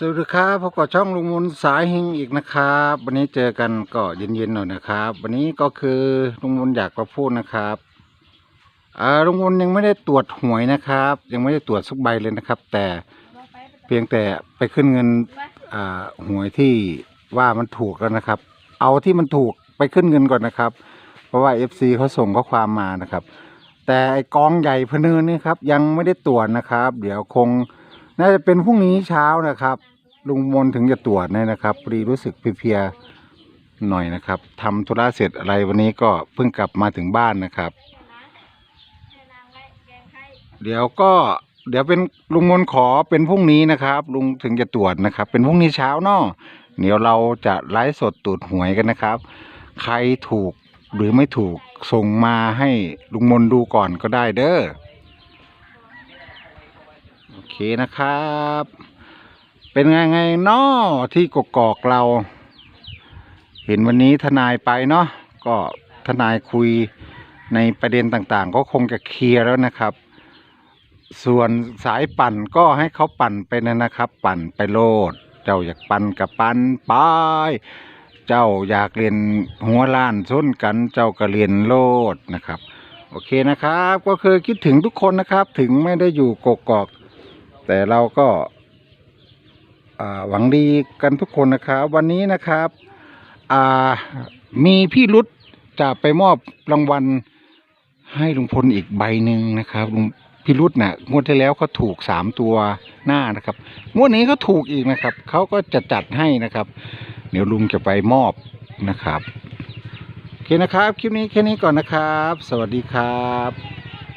สวัสดีครับพบกับช่องลุงมนสายเฮงอีกนะครับ วันนี้เจอกันก็เย็นๆหน่อยนะครับ วันนี้ก็คือลุงมนอยากมาพูดนะครับอ่าลุงมนยังไม่ได้ตรวจหวยนะครับ ยังไม่ได้ตรวจสักใบเลยนะครับ แต่เพียงแต่ไปขึ้นเงินอ่าหวยที่ว่ามันถูกแล้วนะครับ เอาที่มันถูกไปขึ้นเงินก่อนนะครับ เพราะว่า FC เขาส่งข้อความมานะครับ แต่ไอกองใหญ่พเนินนี่ครับยังไม่ได้ตรวจนะครับ เดี๋ยวคง น่าจะเป็นพรุ่งนี้เช้านะครับ ลุงมนถึงจะตรวจเนี่ยนะครับพอดีรู้สึกเพลียๆหน่อยนะครับทำธุระเสร็จอะไรวันนี้ก็เพิ่งกลับมาถึงบ้านนะครับ เดี๋ยวก็เดี๋ยวเป็นลุงมนขอเป็นพรุ่งนี้นะครับ ลุงถึงจะตรวจนะครับ เป็นพรุ่งนี้เช้าเนาะเดี๋ยวเราจะไลฟ์สดตูดหวยกันนะครับ ใครถูกหรือไม่ถูกส่งมาให้ลุงมนดูก่อนก็ได้เด้อโอ เคนะครับ เป็นไงไงเนาะที่กกอกเรา เห็นวันนี้ทนายไปเนาะก็ทนายคุยในประเด็นต่างๆ ก็คงจะเคลียร์แล้วนะครับ ส่วนสายปั่นก็ให้เขาปั่นไปนะนะครับ ปั่นไปโลด เจ้าอยากปั่นกับปั่นไปเจ้าอยากเรียนหัวล้านส้นกันเจ้าก็เรียนโลดนะครับ โอเคนะครับ ก็คือคิดถึงทุกคนนะครับ ถึงไม่ได้อยู่กกอก แต่เราก็หวังดีกันทุกคนนะครับ วันนี้นะครับมีพี่รุดจะไปมอบรางวัลให้ลุงพลอีกใบหนึ่งนะครับลุงพี่รุดน่ะงวดที่แล้วเขาถูกสามตัวหน้านะครับงวดนี้เขาถูกอีกนะครับเขาก็จะจัดให้นะครับ เดี๋ยวลุงจะไปมอบนะครับโอเคนะครับ คลิปนี้แค่นี้ก่อนนะครับ สวัสดีครับ